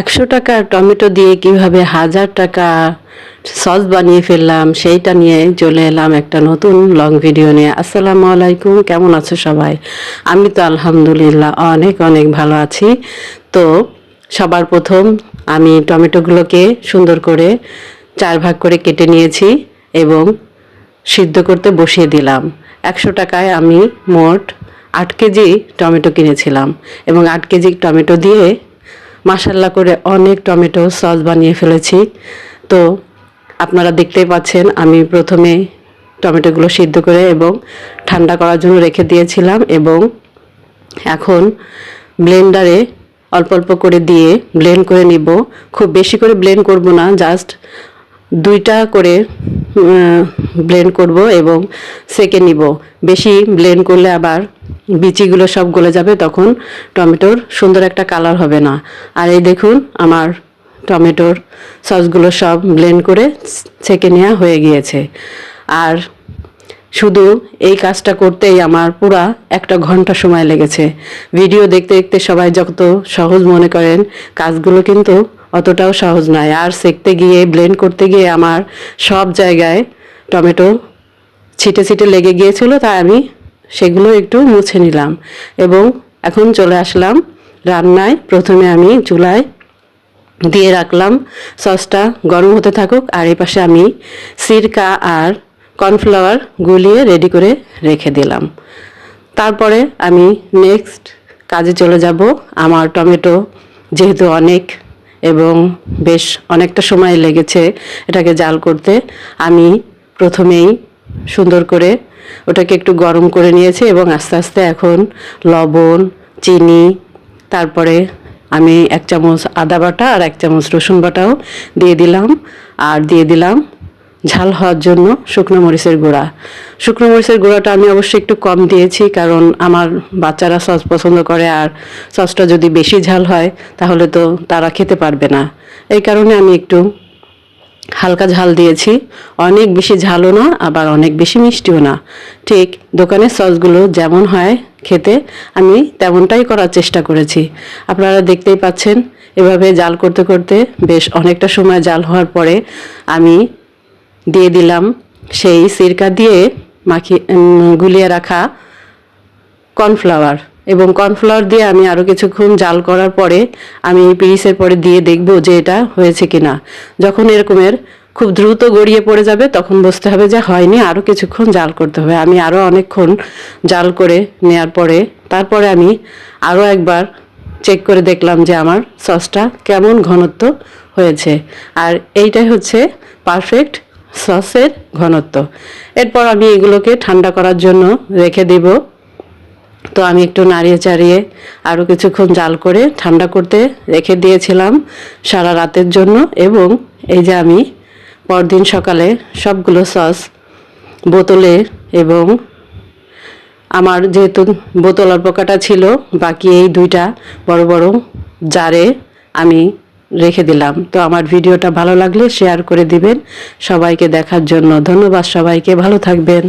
একশো টাকার টমেটো দিয়ে কীভাবে হাজার টাকা সস বানিয়ে ফেললাম, সেইটা নিয়ে চলে এলাম একটা নতুন লং ভিডিও নিয়ে। আসসালামু আলাইকুম, কেমন আছো সবাই? আমি তো আলহামদুলিল্লাহ অনেক অনেক ভালো আছি। তো সবার প্রথম আমি টমেটোগুলোকে সুন্দর করে চার ভাগ করে কেটে নিয়েছি এবং সিদ্ধ করতে বসিয়ে দিলাম। একশো টাকায় আমি মোট আট কেজি টমেটো কিনেছিলাম এবং আট কেজি টমেটো দিয়ে মাসাল্লা করে অনেক টমেটো সস বানিয়ে ফেলেছি। তো আপনারা দেখতেই পাচ্ছেন, আমি প্রথমে টমেটোগুলো সিদ্ধ করে এবং ঠান্ডা করার জন্য রেখে দিয়েছিলাম এবং এখন ব্লেন্ডারে অল্প অল্প করে দিয়ে ব্লেন্ড করে নিব। খুব বেশি করে ব্লেন্ড করব না, জাস্ট দুইটা করে ব্লেন্ড করব এবং সেকে নিব। বেশি ব্লেন্ড করলে আবার বিচিগুলো সব গলে যাবে, তখন টমেটোর সুন্দর একটা কালার হবে না। আর এই দেখুন, আমার টমেটোর সসগুলো সব ব্লেন্ড করে ছেঁকে নেওয়া হয়ে গিয়েছে। আর শুধু এই কাজটা করতেই আমার পুরা একটা ঘণ্টা সময় লেগেছে। ভিডিও দেখতে দেখতে সবাই যত সহজ মনে করেন, কাজগুলো কিন্তু অতটাও সহজ নয়। আর সেকতে গিয়ে ব্লেন্ড করতে গিয়ে আমার সব জায়গায় টমেটো ছিটে ছিটে লেগে গিয়েছিল, তাই আমি সেগুলো একটু মুছে নিলাম এবং এখন চলে আসলাম রান্নায়। প্রথমে আমি চুলায় দিয়ে রাখলাম সসটা গরম হতে থাকুক আর এই পাশে আমি সিরকা আর কর্নফ্লাওয়ার গুলিয়ে রেডি করে রেখে দিলাম। তারপরে আমি নেক্সট কাজে চলে যাব। আমার টমেটো যেহেতু অনেক এবং বেশ অনেকটা সময় লেগেছে এটাকে জাল করতে, আমি প্রথমেই সুন্দর করে ওটাকে একটু গরম করে নিয়েছি এবং আস্তে আস্তে এখন লবণ, চিনি, তারপরে আমি এক চামচ আদা বাটা আর এক চামচ রসুন বাটাও দিয়ে দিলাম আর দিয়ে দিলাম ঝাল হওয়ার জন্য শুকনো মরিচের গুঁড়া। শুকনো মরিচের গুঁড়াটা আমি অবশ্যই একটু কম দিয়েছি কারণ আমার বাচ্চারা সস পছন্দ করে আর সসটা যদি বেশি ঝাল হয় তাহলে তো তারা খেতে পারবে না। এই কারণে আমি একটু হালকা ঝাল দিয়েছি। অনেক বেশি ঝালও না আবার অনেক বেশি মিষ্টিও না। ঠিক দোকানের সসগুলো যেমন হয় খেতে আমি তেমনটাই করার চেষ্টা করেছি। আপনারা দেখতেই পাচ্ছেন এভাবে জাল করতে করতে বেশ অনেকটা সময় জাল হওয়ার পরে আমি দিয়ে দিলাম সেই সিরকা দিয়ে উম, গুলিয়ে রাখা কর্নফ্লাওয়ার। এবং কর্নফ্লাওয়ার দিয়ে আমি আরও কিছুক্ষণ জাল করার পরে আমি পিরিসের পরে দিয়ে দেখব যে এটা হয়েছে কিনা। যখন এরকমের খুব দ্রুত গড়িয়ে পড়ে যাবে, তখন বুঝতে হবে যে হয়নি আরও কিছুক্ষণ জাল করতে হবে। আমি আরও অনেকক্ষণ জাল করে নেয়ার পরে, তারপরে আমি আরও একবার চেক করে দেখলাম যে আমার সসটা কেমন ঘনত্ব হয়েছে। আর এইটাই হচ্ছে পারফেক্ট সসের ঘনত্ব। এরপর আমি এগুলোকে ঠান্ডা করার জন্য রেখে দিব। তো আমি একটু নাড়িয়ে চাড়িয়ে আরও কিছুক্ষণ জাল করে ঠান্ডা করতে রেখে দিয়েছিলাম সারা রাতের জন্য এবং এই যে আমি পরদিন সকালে সবগুলো সস বোতলে এবং আমার যেহেতু বোতল অল্প কাটা ছিল, বাকি এই দুইটা বড় বড় জারে আমি রেখে দিলাম। তো আমার ভিডিওটা ভালো লাগলে শেয়ার করে দিবেন। সবাইকে দেখার জন্য ধন্যবাদ সবাইকে। ভালো থাকবেন।